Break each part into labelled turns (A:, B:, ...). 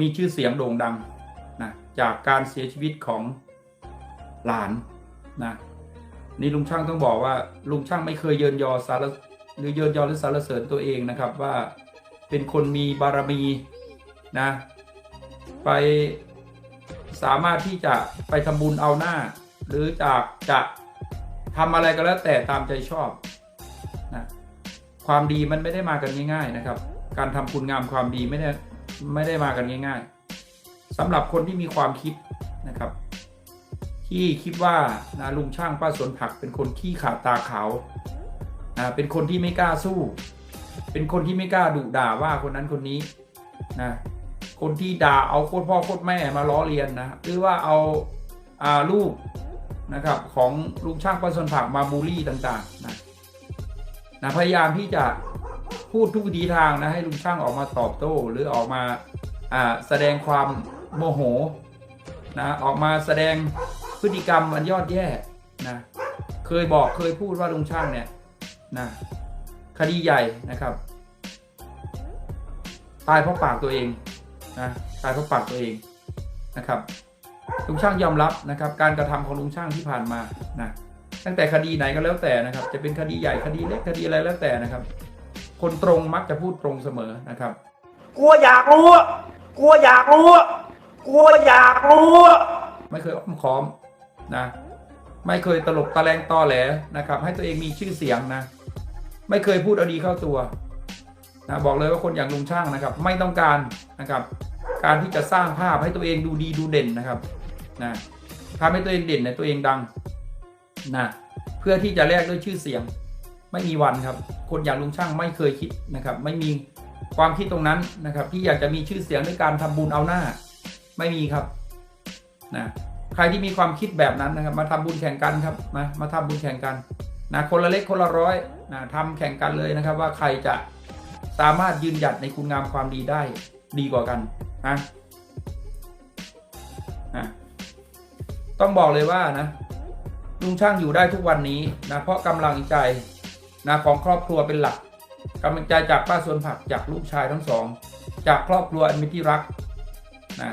A: มีชื่อเสียงโด่งดังนะจากการเสียชีวิตของหลานนะนี่ลุงช่างต้องบอกว่าลุงช่างไม่เคยเยินยอสารหรือเยินยอหรือสารเสริญตัวเองนะครับว่าเป็นคนมีบารมีนะไปสามารถที่จะไปทำบุญเอาหน้า หรือจากจะทำอะไรก็แล้วแต่ตามใจชอบนะความดีมันไม่ได้มากันง่ายๆนะครับ การทำคุณงามความดีไม่ได้ ไม่ได้มากันง่าย ๆสำหรับคนที่มีความคิดนะครับ ที่คิดว่านะลุงช่างป้าสวนผัก เป็นคนขี้ขาดตาขาวนะเป็นคนที่ไม่กล้าสู้ เป็นคนที่ไม่กล้าดุด่าว่าคนนั้นคนนี้นะคนที่ด่าเอาโคตรพ่อโคตรแม่มาล้อเลียนนะหรือว่าเอาอาลูกนะครับของลุงช่างป้าสวนผักมาบูลลี่ต่างๆนะนะพยายามที่จะ พูดทุกวิธีทางนะให้ลุงช่างออกมาตอบโต้หรือออกมาแสดงความโมโหนะออกมาแสดงพฤติกรรมมันยอดแย่นะเคยบอกเคยพูดว่าลุงช่างเนี่ยนะคดีใหญ่นะครับ ตายเพราะปากตัวเองนะตายเพราะปากตัวเองนะครับลุงช่างยอมรับนะครับ การกระทำของลุงช่างที่ผ่านมานะตั้งแต่คดีไหนก็แล้วแต่นะครับ จะเป็นคดีใหญ่คดีเล็กคดีอะไรแล้วแต่นะครับ คนตรงมักจะพูดตรงเสมอนะครับ
B: กลัวอยากรู้อะกลัวอยากรู้อะกลัวอยากรู้อะ
A: ไม่เคยอ้อมค้อมนะ ไม่เคยตลบตะแลงตอแหลนะครับ ให้ตัวเองมีชื่อเสียงนะ ไม่เคยพูดเอาดีเข้าตัวนะบอกเลยว่าคนอย่างลุงช่างนะครับ ไม่ต้องการนะครับ การที่จะสร้างภาพให้ตัวเองดูดีดูเด่นนะครับนะทำให้ตัวเองเด่นในตัวเองดังนะเพื่อที่จะแลกด้วยชื่อเสียง ไม่มีวันครับ คนอย่างลุงช่างไม่เคยคิดนะครับ ไม่มีความคิดตรงนั้นนะครับ ที่อยากจะมีชื่อเสียงด้วยการทำบุญเอาหน้า ไม่มีครับนะใครที่มีความคิดแบบนั้นนะครับ มาทำบุญแข่งกันครับมามาทำบุญแข่งกันนะคนละเล็กคนละร้อยนะทำแข่งกันเลยนะครับ ว่าใครจะสามารถยืนหยัดในคุณงามความดีได้ดีกว่ากันนะนะต้องบอกเลยว่านะลุงช่างอยู่ได้ทุกวันนี้นะเพราะกำลังใจ นะของครอบครัวเป็นหลักกำลังใจจากป้าสวนผักจากลูกชายทั้งสอง จากครอบครัวอันเป็นที่รักนะ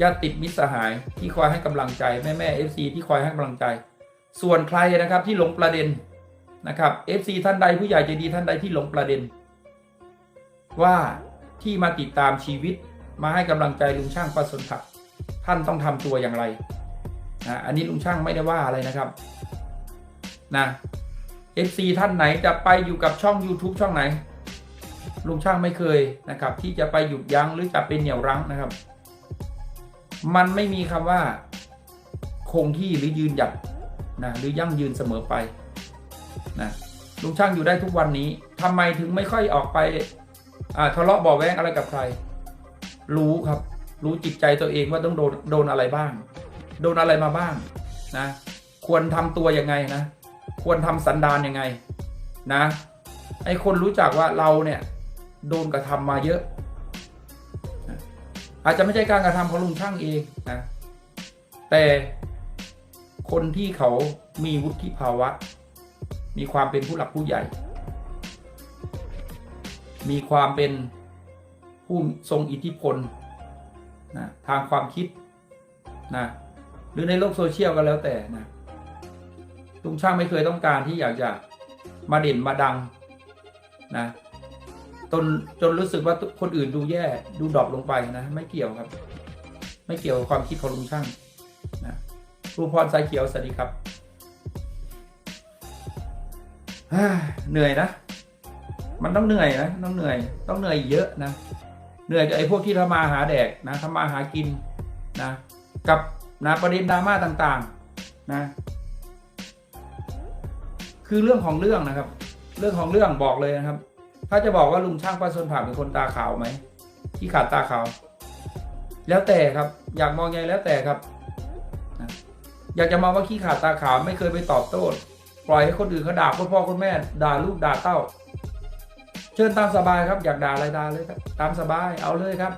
A: ญาติดมิตรสหายที่คอยให้กำลังใจแม่แม่เอฟซีที่คอยให้กำลังใจ ส่วนใครนะครับที่หลงประเด็นนะครับเอฟซีท่านใดผู้ใหญ่ใจดีท่านใดที่หลงประเด็น ว่าที่มาติดตามชีวิตมาให้กำลังใจลุงช่างประสนผัก ท่านต้องทำตัวอย่างไรนะอันนี้ลุงช่างไม่ได้ว่าอะไรนะครับนะ เอฟซีท่านไหนจะไปอยู่กับช่อง YouTube ช่องไหน ลุงช่างไม่เคยนะครับ ที่จะไปหยุดยั้งหรือจะเป็นเหนี่ยวรั้งนะครับ มันไม่มีคำว่า คงที่หรือยืนหยัดนะหรือยั่งยืนเสมอไปนะลุงช่างอยู่ได้ทุกวันนี้ทำไมถึงไม่ค่อยออกไปทะเลาะบาะแวงอะไรกับใคร รู้ครับ รู้จิตใจตัวเองว่าต้องโดนโดนอะไรบ้าง โดนอะไรมาบ้างนะ ควรทำตัวยังไงนะ ควรทำสันดานยังไงนะไอคนรู้จักว่าเราเนี่ยโดนกระทำมาเยอะ อาจจะไม่ใช่การกระทำของลุงช่างเองนะแต่คนที่เขามีวุฒิภาวะ มีความเป็นผู้หลักผู้ใหญ่ มีความเป็นผู้ทรงอิทธิพลนะทางความคิดนะหรือในโลกโซเชียลก็แล้วแต่นะ ลุงช่างไม่เคยต้องการที่อยากจะมาเด่นมาดังนะจนจนรู้สึกว่าคนอื่นดูแย่ดูดรอปลงไปนะ ไม่เกี่ยวครับ ไม่เกี่ยวกับความคิดของลุงช่างนะครูพรสายเขียวสวัสดีครับเหนื่อยนะ มันต้องเหนื่อยนะต้องเหนื่อย ต้องเหนื่อยเยอะนะ เหนื่อยกับไอ้พวกที่ทำมาหาแดกนะทำมาหากินนะ กับนะประเด็นดราม่าต่าง ๆ นะ คือเรื่องของเรื่องนะครับ เรื่องของเรื่องบอกเลยนะครับ ถ้าจะบอกว่าลุงช่างป้าสนผักเป็นคนตาขาวไหมที่ขาดตาขาว แล้วแต่ครับ อยากมองไงแล้วแต่ครับ อยากจะมองว่าขี้ขาดตาขาวไม่เคยไปตอบโต้ปล่อยให้คนอื่นเขาด่าคุณพ่อคุณแม่ ด่าลูกด่าเต้า เชิญตามสบายครับ อยากด่าอะไรด่าเลยครับ ตามสบายเอาเลยครับ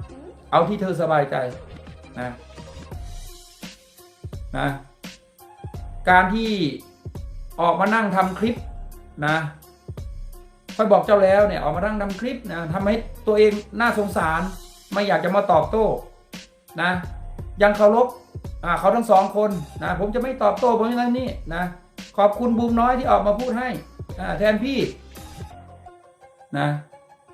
A: เอาที่เธอสบายใจนะนะ การที่ ออกมานั่งทำคลิปนะค่อยบอกเจ้าแล้วเนี่ยออกมานั่งทำคลิปนะทำให้ตัวเองน่าสงสารไม่อยากจะมาตอบโต้นะ ยังเคารพเขาทั้งสองคนนะผมจะไม่ตอบโต้เพราะฉะนั้นนี่นะขอบคุณบูมน้อยที่ออกมาพูดให้แทนพี่นะ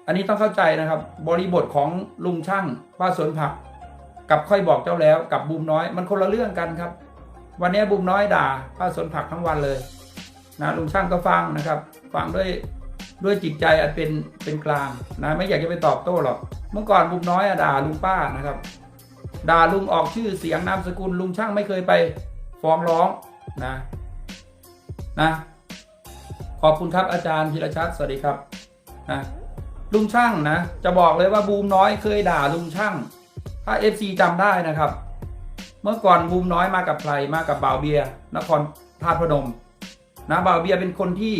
A: อันนี้ต้องเข้าใจนะครับ บริบทของลุงช่างป้าสวนผัก กับค่อยบอกเจ้าแล้วกับบูมน้อย มันคนละเรื่องกันครับ วันนี้บูมน้อยด่าป้าสวนผักทั้งวันเลย นะลุงช่างก็ฟังนะครับ ฟังด้วยด้วยจิตใจอันเป็นเป็นกลางนะไม่อยากจะไปตอบโต้หรอก เมื่อก่อนบูมน้อยอด่าลุงป้านะครับ ด่าลุงออกชื่อเสียงนามสกุลลุงช่างไม่เคยไปฟ้องร้องนะนะขอบคุณครับอาจารย์พิรชัดสวัสดีครับนะลุงช่างนะจะบอกเลยว่าบูมน้อยเคยด่าลุงช่าง ถ้า FC จำได้นะครับ เมื่อก่อนบูมน้อยมากับใครมากับบ่าวเบียร์นครธาตุพนม นะบ่าวเบียเป็นคนที่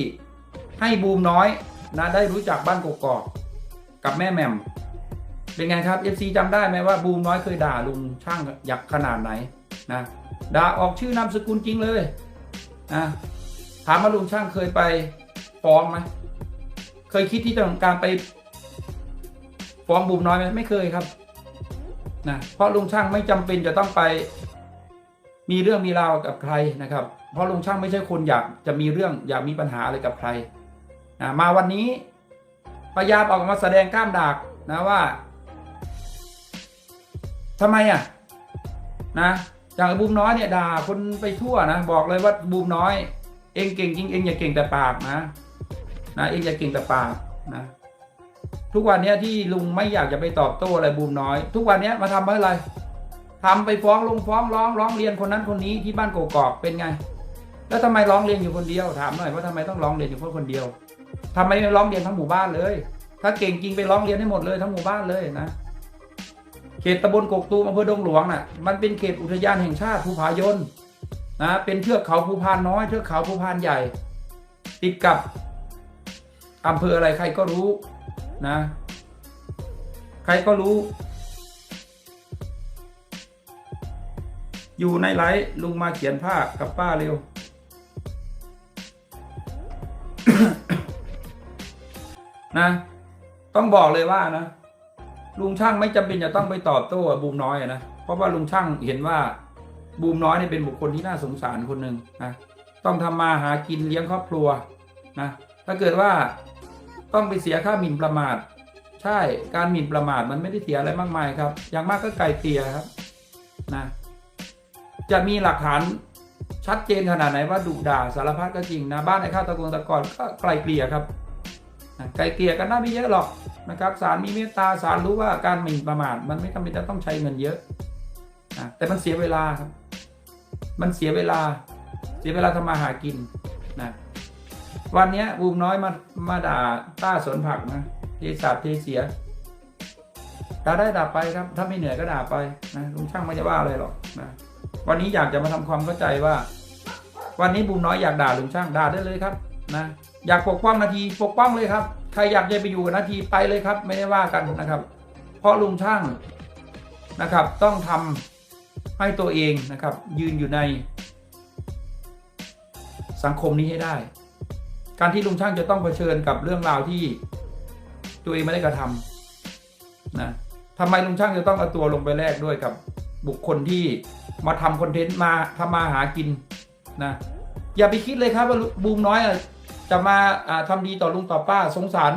A: ให้บูมน้อยนะได้รู้จักบ้านกกอกกับแม่แหม่มเป็นไงครับ FC จำได้ไหมว่าบูมน้อยเคยด่าลุงช่างยักขนาดไหนนะด่าออกชื่อนามสกุลจริงเลยนะถามว่าลุงช่างเคยไปฟ้องไหมเคยคิดที่จะทำการไปฟ้องบูมน้อยไหมไม่เคยครับนะเพราะลุงช่างไม่จำเป็นจะต้องไป มีเรื่องมีราวกับใครนะครับ เพราะลุงช่างไม่ใช่คนอยากจะมีเรื่องอยากมีปัญหาอะไรกับใครนะมาวันนี้พยายามออกมาแสดงกล้ามดากนะว่าทำไมอะนะอย่างบูมน้อยเนี่ยด่าคนไปทั่วนะบอกเลยว่าบูมน้อย เองเก่งจริงเองอย่าเก่งแต่ปากนะนะเองอย่าเก่งแต่ปากนะทุกวันเนี้ยที่ลุงไม่อยากจะไปตอบโต้อะไรบูมน้อย ทุกวันเนี้ยมาทำเพื่ออะไรทำไปฟ้องลงฟ้องร้องร้องเรียนคนนั้นคนนี้ที่บ้านกกอกเป็นไง แล้วทำไมร้องเรียนอยู่คนเดียวถามหน่อยว่าทำไมต้องร้องเรียนอยู่คนคนเดียวทำไมไม่ร้องเรียนทั้งหมู่บ้านเลย ถ้าเก่งจริงไปร้องเรียนให้หมดเลยทั้งหมู่บ้านเลยนะเขตตำบลกกตูมอำเภอดงหลวงน่ะมันเป็นเขตอุทยานแห่งชาติภูผายนนะเป็นเทือกเขาภูพานน้อยเทือกเขาภูพานใหญ่ ติดกับอำเภออะไรใครก็รู้นะ ใครก็รู้ อยู่ในไลฟ์ลุงมาเขียนผ้ากับป้าเร็ว นะ ต้องบอกเลยว่านะลุงช่างไม่จำเป็นจะต้องไปตอบโต้บูมน้อยนะเพราะว่าลุงช่างเห็นว่าบูมน้อยเนี่ยเป็นบุคคลที่น่าสงสารคนหนึ่งนะต้องทำมาหากินเลี้ยงครอบครัวนะถ้าเกิดว่าต้องไปเสียค่าหมิ่นประมาท ใช่การหมิ่นประมาทมันไม่ได้เสียอะไรมากมายครับ อย่างมากก็ไกลเกลี่ยครับนะจะมีหลักฐานชัดเจนขนาดไหนว่าดุด่าสารพัดก็จริงนะบ้านในข้าตะกงตะกอนก็ไกลเกลี่ยครับ ไกลเกลี่ยกันได้ไม่เยอะหรอกนะครับศาลมีเมตตาศาลรู้ว่าการหมิ่นประมาทมันไม่จำเป็นจะต้องใช้เงินเยอะนะแต่มันเสียเวลาครับ มันเสียเวลา เสียเวลาทำมาหากินนะวันนี้บูมน้อยมามาด่าต้าสวนผักนะเทศาสตร์เทเสียด่าได้ด่าไปครับ ถ้าไม่เหนื่อยก็ด่าไปนะลุงช่างไม่จะว่าอะไรหรอกนะวันนี้อยากจะมาทำความเข้าใจว่า วันนี้บูมน้อยอยากด่าลุงช่างด่าได้เลยครับ นะ อยากปกป้องนาทีปกป้องเลยครับ ใครอยากจะไปอยู่กับนาทีไปเลยครับ ไม่ได้ว่ากันนะครับ เพราะลุงช่างนะครับ ต้องทำให้ตัวเองนะครับ ยืนอยู่ใน สังคมนี้ให้ได้ การที่ลุงช่างจะต้องเผชิญกับเรื่องราวที่ตัวเองไม่ได้กระทำนะทำไมลุงช่างจะต้องเอาตัวลงไปแลกด้วยกับ บุคคลที่มาทำคอนเทนต์มาทำมาหากินนะอย่าไปคิดเลยครับว่าบูมน้อยอะ จะมาอ่าทำดีต่อลุงต่อป้าสงสาร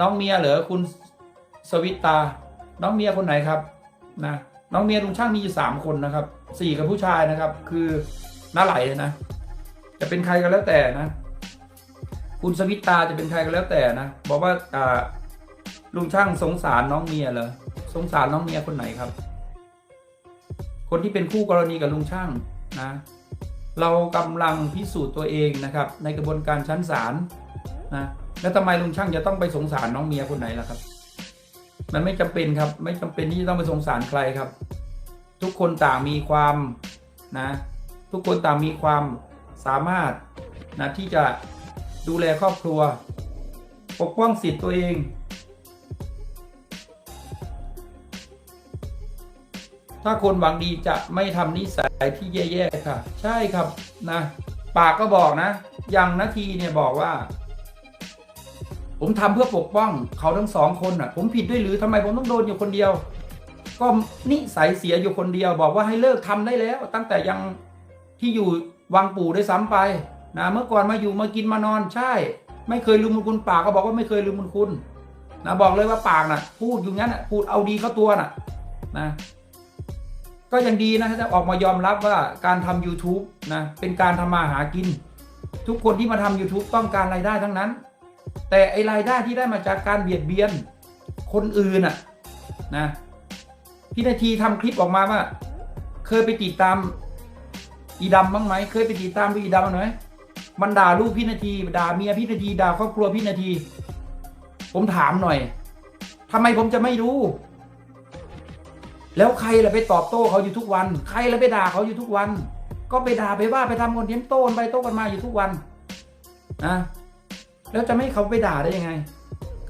A: น้องเมียเหรอคุณสวิตตา น้องเมียคนไหนครับนะน้องเมียลุงช่างมีอยู่สามคนนะครับสี่กับผู้ชายนะครับ คือน้าไหลนะ จะเป็นใครก็แล้วแต่นะ คุณสวิตตาจะเป็นใครก็แล้วแต่นะ บอกว่าอ่าลุงช่างสงสารน้องเมียเหรอสงสารน้องเมียคนไหนครับ คนที่เป็นคู่กรณีกับลุงช่างนะ เรากำลังพิสูจน์ตัวเองนะครับ ในกระบวนการชั้นศาลนะแล้วทำไมลุงช่างจะต้องไปสงสารน้องเมียคนไหนล่ะครับ มันไม่จำเป็นครับ ไม่จำเป็นที่จะต้องไปสงสารใครครับ ทุกคนต่างมีความนะ ทุกคนต่างมีความสามารถนะที่จะดูแลครอบครัว ปกป้องสิทธิ์ตัวเอง ถ้าคนหวังดีจะไม่ทำนิสัยที่แย่ๆค่ะ ใช่ครับนะ ปากก็บอกนะอย่างนาทีเนี่ยบอกว่า ผมทำเพื่อปกป้องเขาทั้งสองคนอะ ผมผิดด้วยหรือทำไมผมต้องโดนอยู่คนเดียว ก็นิสัยเสียอยู่คนเดียว บอกว่าให้เลิกทำได้แล้ว ตั้งแต่ยังที่อยู่วังปู่ได้วยซ้ำไปนะเมื่อก่อนมาอยู่มากินมานอนใช่ ไม่เคยลืมบุญคุณปากก็บอกว่าไม่เคยลืมบุญคุณนะบอกเลยว่าปากน่ะ พูดอยู่งั้นน่ะพูดเอาดีเข้าตัวน่ะนะ ก็ยังดีนะจะออกมายอมรับว่าการทำ YouTube นะเป็นการทำมาหากิน ทุกคนที่มาทำ YouTube ต้องการรายได้ทั้งนั้น แต่ไอรายได้ที่ได้มาจากการเบียดเบียนคนอื่นน่ะนะพี่นาทีทำคลิปออกมาว่า เคยไปติดตามอีดำบ้างไหมเคยไปติดตามดูอีดำบ้างไหมมันด่าลูกพี่นาทีด่าเมียพี่นาทีด่าครอบครัวพี่นาที ผมถามหน่อยทำไมผมจะไม่รู้ แล้วใครล่ะไปตอบโต้เขาอยู่ทุกวัน ใครล่ะไปด่าเขาอยู่ทุกวัน ก็ไปด่าไปว่าไปทำคอนเทนต์โต้นไปโต้กันมาอยู่ทุกวันนะแล้วจะไม่เขาไปด่าได้ยังไง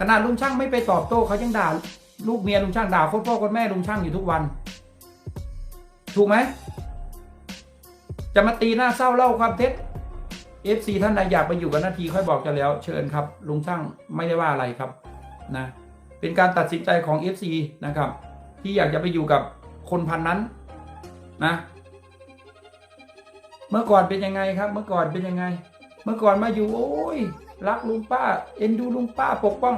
A: ขนาดลุงช่างไม่ไปตอบโต้เขายังด่า ลูกเมียลุงช่างด่าคนพ่อคนแม่ลุงช่างอยู่ทุกวัน ถูกไหมจะมาตีหน้าเศร้าเล่าความเท็จ FC ท่านใดอยากไปอยู่กับนาทีค่อยบอกจะแล้ว เชิญครับลุงช่างไม่ได้ว่าอะไรครับนะเป็นการตัดสินใจของ FC นะครับ ที่อยากจะไปอยู่กับคนพันนั้นนะ เมื่อก่อนเป็นยังไงครับ เมื่อก่อนเป็นยังไง เมื่อก่อนมาอยู่ โอ้ยรักลุงป้า เอ็นดูลุงป้าปกป้อง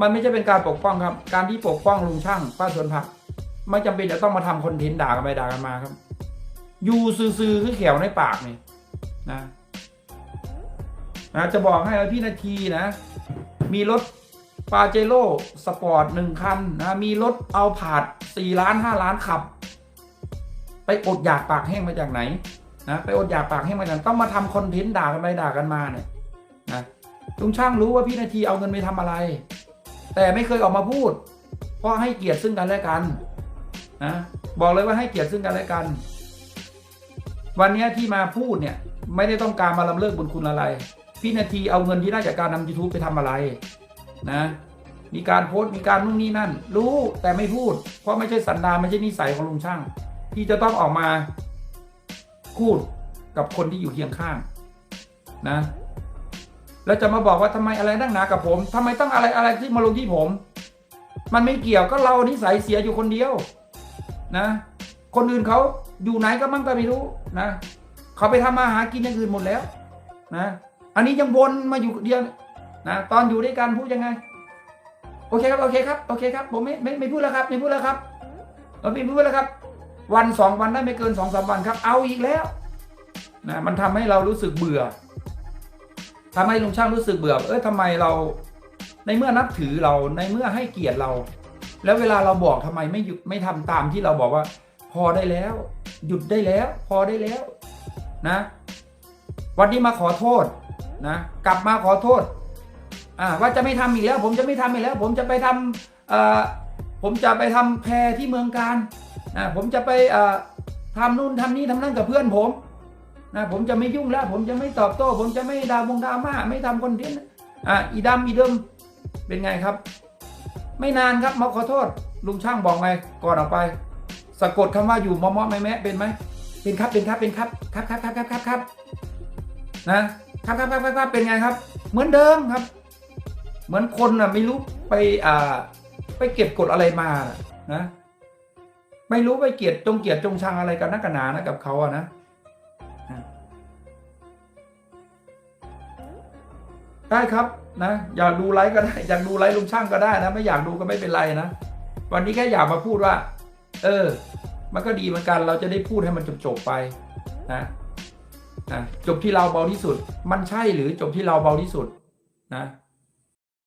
A: มันไม่ใช่เป็นการปกป้องครับ การที่ปกป้องลุงช่าง ป้าสวนผักไม่จำเป็นจะต้องมาทำคอนเทนต์ด่ากันไปด่ากันมาครับ อยู่ซื่อๆคือแขวในปากนี่นะนะจะบอกให้พี่นาทีนะ มีรถ ปาเจโร่สปอร์ตหนึ่งคันนะมีรถเอาผาดสี่ล้านห้าล้านขับ ไปอดอยากปากแห้งมาจากไหนนะไปอดอยากปากแห้งมาจากไหนต้องมาทำคอนเทนต์ด่ากันไปด่ากันมาเนี่ยนะลุงช่างรู้ว่าพี่นาทีเอาเงินไปทำอะไร แต่ไม่เคยออกมาพูด เพราะให้เกียรติซึ่งกันและกันนะบอกเลยว่าให้เกียรติซึ่งกันและกัน วันนี้ที่มาพูดเนี่ย ไม่ได้ต้องการมาลำเลิกบุญคุณอะไร พี่นาทีเอาเงินที่ได้จากการทำ YouTube ไปทำอะไร นะ มีการโพสต์มีการนู่นนี่นั่น รู้แต่ไม่พูด เพราะไม่ใช่สันดานไม่ใช่นิสัยของลุงช่าง ที่จะต้องออกมาพูดกับคนที่อยู่เคียงข้าง นะ แล้วจะมาบอกว่าทำไมอะไรนั่งหนากับผมทำไมต้องอะไรอะไรที่มาลงที่ผม มันไม่เกี่ยวก็เรานิสัยเสียอยู่คนเดียว นะ คนอื่นเขาอยู่ไหนก็มั่งก็ไม่รู้นะเขาไปทำมาหากินอย่างอื่นหมดแล้ว นะ อันนี้ยังวนมาอยู่เดียว นะตอนอยู่ด้วยกันพูดยังไง โอเคครับโอเคครับโอเคครับผมไม่ไม่ไม่พูดแล้วครับไม่พูดแล้วครับเราไม่พูดแล้วครับ วันสองวันได้ไม่เกินสองสามวันครับ เอาอีกแล้วนะมันทำให้เรารู้สึกเบื่อทำให้ลุงช่างรู้สึกเบื่อ เอ้ยทำไมเราในเมื่อนับถือเราในเมื่อให้เกียรติเรา แล้วเวลาเราบอกทำไมไม่หยุดไม่ทำตามที่เราบอกว่า พอได้แล้ว หยุดได้แล้ว พอได้แล้วนะ วันนี้มาขอโทษนะ กลับมาขอโทษ ว่าจะไม่ทำอีกแล้ว ผมจะไม่ทำอีกแล้ว ผมจะไปทำผมจะไปทำแพรที่เมืองการผมจะไปทำนู่นทำนี่ทำนั่นกับเพื่อนผมนะผมจะไม่ยุ่งแล้ว ผมจะไม่ตอบโต้ ผมจะไม่ดาบงดราม่าไม่ทำคอนเทนต์อะอีดำอีเดิมเป็นไงครับ ไม่นานครับมาขอโทษ ลุงช่างบอกไงก่อนออกไป สะกดคำว่าอยู่มอมอแม่แม่เป็นไหมเป็นครับเป็นครับเป็นครับครับครับครับครับครับครับนะครับครับครับครับเป็นไงครับ เหมือนเดิมครับ เหมือนคนน่ะไม่รู้ไปอ่า ไปเก็บกดอะไรมานะไม่รู้ไปเกลียดจงเกลียดจงชังอะไรกันนักหนานะกับเขาอะนะได้ครับนะอยากดูไลฟ์ก็ได้อยากดูไลฟ์ลุงช่างก็ได้นะ ไม่อยากดูก็ไม่เป็นไรนะวันนี้แค่อยากมาพูดว่า เออ มันก็ดีเหมือนกัน เราจะได้พูดให้มันจบๆไปนะนะจบที่เราเบาที่สุด มันใช่หรือจบที่เราเบาที่สุดนะ